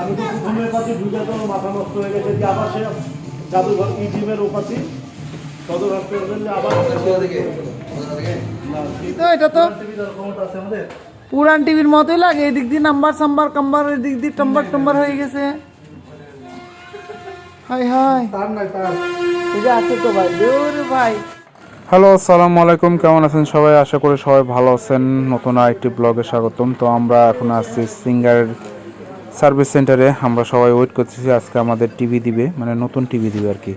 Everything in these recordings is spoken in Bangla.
আমি তো ঘুমের দুইটা মাথা নষ্ট হয়ে গেছে যে আবার সে জাদুঘর ই জিমের সদর আবার না, এটা তো আছে আমাদের? পুরান টিভির মতোই লাগে এদিক দিয়ে নাম্বার সাম্বার কাম্বার এদিক দিয়ে টম্বার টম্বার হয়ে গেছে। হাই হাই তার নাই তার। এই যে আছে তো ভাই দূর ভাই। হ্যালো আসসালামু আলাইকুম কেমন আছেন সবাই? আশা করি সবাই ভালো আছেন। নতুন আরেকটি ব্লগে স্বাগতম। তো আমরা এখন আসছি সিঙ্গার সার্ভিস সেন্টারে আমরা সবাই ওয়েট করতেছি, আজকে আমাদের টিভি দিবে মানে নতুন টিভি দিবে আর কি।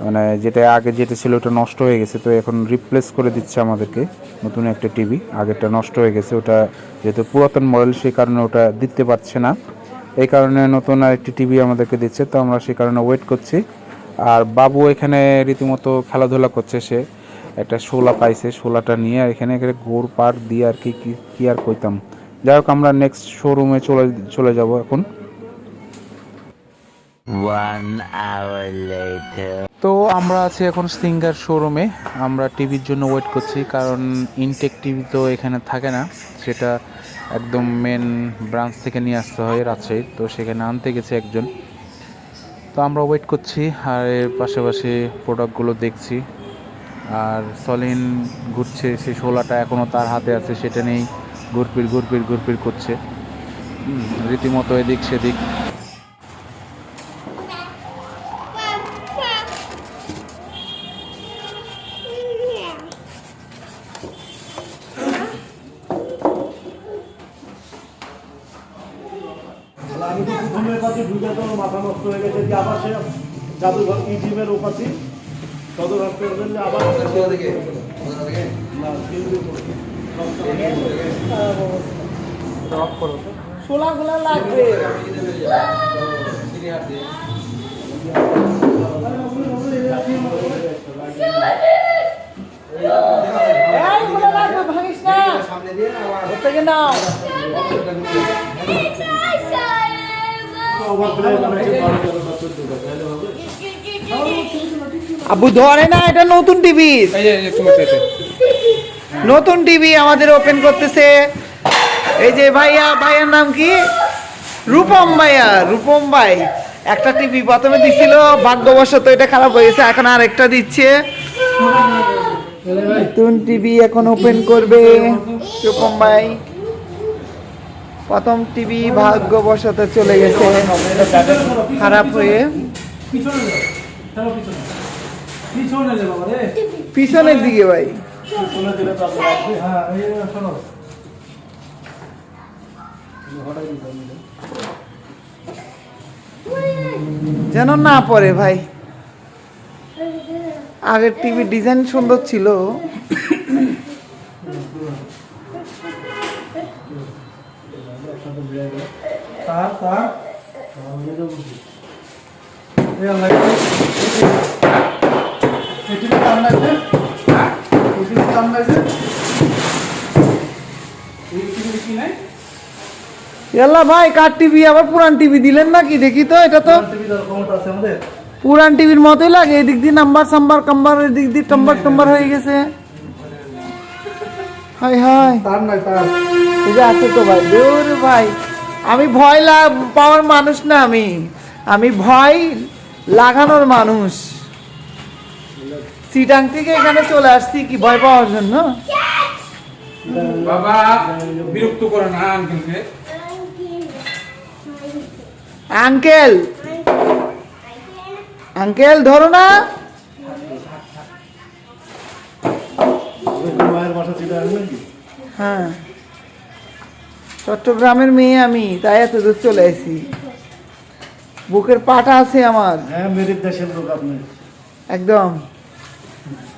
মানে যেটা আগে যেটা ছিল ওটা নষ্ট হয়ে গেছে, তো এখন রিপ্লেস করে দিচ্ছে আমাদেরকে নতুন একটা টিভি আগেরটা নষ্ট হয়ে গেছে, ওটা যেহেতু পুরাতন মডেল সেই কারণে ওটা দিতে পারছে না। এই কারণে নতুন আরেকটি টিভি আমাদেরকে দিচ্ছে, তো আমরা সেই কারণে ওয়েট করছি। আর বাবু এখানে রীতিমতো খেলাধুলা করছে সে, একটা শোলা পাইছে, শোলাটা নিয়ে এখানে এখানে গোড় পার দিয়ে আর কি- কি আর কইতাম। যাই হোক আমরা নেক্সট শোরুমে চলে চলে যাব এখন। তো আমরা আছি এখন সিঙ্গার শোরুমে আমরা টিভির জন্য ওয়েট করছি কারণ ইনটেক টিভি তো এখানে থাকে না। সেটা একদম মেন ব্রাঞ্চ থেকে নিয়ে আসতে হয় রাজশাহী। তো সেখানে আনতে গেছে একজন। তো আমরা ওয়েট করছি আর এর পাশাপাশি প্রোডাক্টগুলো দেখছি। আর সলিন ঘুরছে সেই শোলাটা এখনও তার হাতে আছে সেটা নেই। ঘুরপির ঘুরপির ঘুরপির করছে। রীতিমতো এদিক সেদিক। ঘুমের তো মাথা নষ্ট হয়ে গেছে যে আবার সে জাদুঘর ই জিমের ওপাচ্ছি সদর হসপিটালে আবার না গোলা লাগবে না। আবু ধরে না এটা নতুন টিভি নতুন টিভি আমাদের ওপেন করতেছে। এই যে ভাইয়া ভাইয়ার নাম কি? রূপম ভাইয়া রূপম ভাই। একটা টিভি প্রথমে দিছিল ভাগ্যবশত এটা খারাপ হয়ে গেছে এখন আর একটা দিচ্ছে। নতুন টিভি এখন ওপেন করবে রূপম ভাই। প্রথম টিভি ভাগ্যবশত চলে গেছে খারাপ হয়ে। পিছনের দিকে ভাই। দিলে আসবে। হ্যাঁ, এই শোনো। হবে। যেন না পড়ে ভাই আগের টিভির ডিজাইন সুন্দর ছিল এলা ভাই কার টিভি আবার পুরান টিভি দিলেন নাকি? দেখি তো এটা তো টিভির আর ক্ষমতা আছে আমাদের? পুরান টিভির মতোই লাগে। এদিক দিয়ে নাম্বার সাম্বার কাম্বার এদিক দিয়ে টম্বার টম্বার হয়ে গেছে। হাই হাই। তার নাই তার। এই যে আছে তো ভাই। দূর ভাই। আমি ভয় লাগ পাওয়ার মানুষ না আমি। আমি ভয় লাগানোর মানুষ। সিটাং থেকে এখানে চলে আসছি কি ভয় পাওয়ার জন্য? বাবা বিরক্ত করে না আঙ্কেলকে আঙ্কেল আঙ্কেল ধরো না। হ্যাঁ। চট্টগ্রামের মেয়ে আমি তাই এত দূর চলে আসি বুকের পাটা আছে আমার। হ্যাঁ মেরির দেশের লোক আপনি। একদম।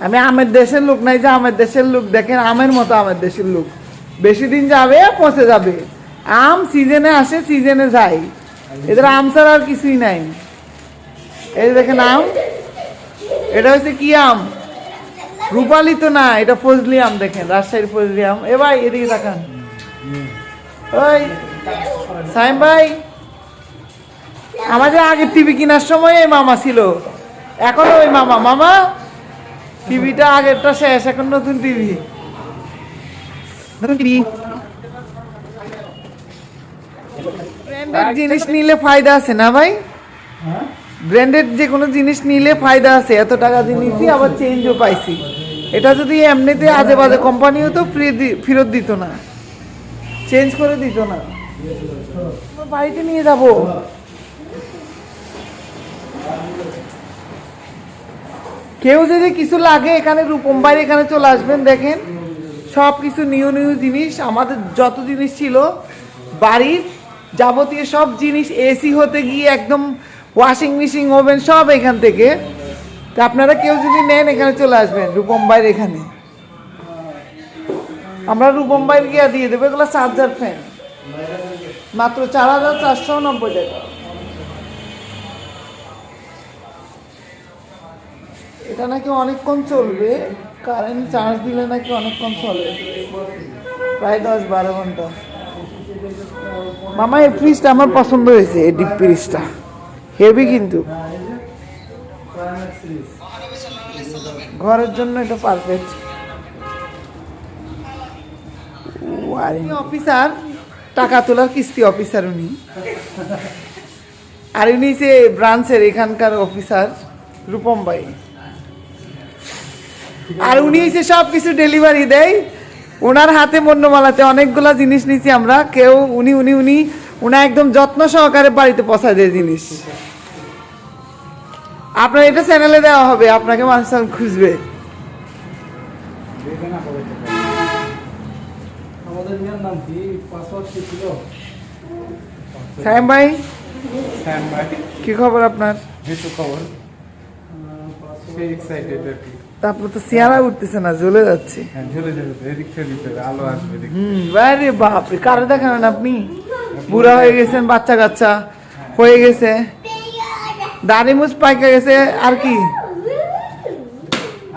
আমি আমের দেশের লোক নাই যে আমের দেশের লোক, দেখেন আমের মতো আমের দেশের লোক। বেশি দিন যাবে, পচে যাবে। আম সিজনে আসে সিজনে যায়। এদের আম ছাড়া আর কিছুই নাই। এই দেখেন আম। এটা হচ্ছে কি আম? রূপালি তো না, এটা ফজলি আম দেখেন, রাজশাহীর ফজলি আম। এ ভাই, এদিকে তাকান। ওই, সাইম ভাই, আমাদের আগে টিভি কেনার সময় এই মামা ছিল। এখনও ওই মামা। মামা টিভিটা আগেরটা শেষ এখন নতুন টিভি। নতুন টিভি। ব্র্যান্ডেড জিনিস নিলে ফায়দা আছে না ভাই? ব্র্যান্ডেড যে কোনো জিনিস নিলে ফায়দা আছে। এত টাকা দিয়ে নিছি আবার চেঞ্জও পাইছি। এটা যদি এমনিতে আজে বাজে কোম্পানিও তো ফ্রি ফেরত দিত না। চেঞ্জ করে দিত না। আমার বাড়িতে নিয়ে যাব। কেউ যদি কিছু লাগে এখানে রূপম বাইরে এখানে চলে আসবেন, দেখেন। সব কিছু নিউ নিউ জিনিস, আমাদের যত জিনিস ছিল বাড়ির যাবতীয় সব জিনিস এসি হতে গিয়ে একদম ওয়াশিং মেশিন ওভেন সব এখান থেকে। তা আপনারা কেউ যদি নেন, এখানে চলে আসবেন, রূপম বাইরে এখানে। আমরা রূপম বাইরে গিয়ে দিয়ে দেবো, এগুলো চার্জার ফ্যান মাত্র চার হাজার চারশো নব্বই টাকা। এটা নাকি অনেকক্ষণ চলবে। কারেন্ট চার্জ দিলে নাকি অনেকক্ষণ চলে। প্রায় দশ বারো ঘণ্টা। মামা, এই ফ্রিজটা আমার পছন্দ হয়েছে, এই ডিপ ফ্রিজটা হেভি কিন্তু। ঘরের জন্য এটা পারফেক্ট অফিসার টাকা তোলার কিস্তি অফিসার উনি। আর উনি যে ব্রাঞ্চের এখানকার অফিসার রূপম ভাই। আর উনি এসে সব কিছু ডেলিভারি দেয়। ওনার হাতে মন্যমালাতে অনেকগুলা জিনিস নিছি আমরা। কেউ উনি উনি উনি উনা একদম যত্ন সহকারে বাড়িতে পৌঁছায় দেয় জিনিস। আপনার এটা চ্যানেলে দেওয়া হবে আপনাকে মানুষ খুঁজবে। কি? পাসওয়ার্ড কি ছিল? সাহেব ভাই? কি খবর আপনার? কিছু খবর। সে এক্সাইটেড আর কি। তারপর তো চেহারা উঠতেছে না জ্বলে যাচ্ছে। হ্যাঁ বাইরে বাপরে কারে দেখাবেন আপনি? বুড়া হয়ে গেছেন বাচ্চা কাচ্চা হয়ে গেছে। দাড়ি মুছ পাইকে গেছে আর কি?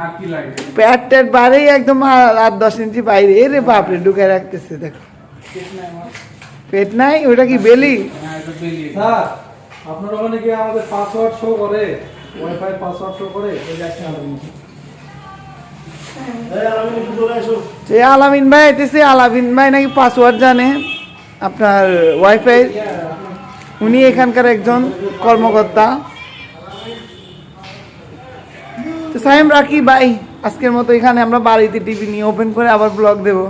আর কি লাগে? প্যাট ট্যাট বাড়েই একদম আট দশ ইঞ্চি বাইরে। এ রে বাপরে ঢুকে রাখতেছে দেখো। পেট নাই ওটা কি বেলি? হ্যাঁ স্যার আপনার ওখানে কি আমাদের পাসওয়ার্ড শো করে ওয়াইফাই পাসওয়ার্ড শো করে একটা আলামিন। ভাই এতেছে আলামিন ভাই নাকি পাসওয়ার্ড জানে? আপনার ওয়াইফাই উনি এখানকার একজন কর্মকর্তা। তো সাহেব রাখি ভাই, আজকের মতো এখানে আমরা বাড়িতে টিভি নিয়ে ওপেন করে আবার ব্লগ দেবো।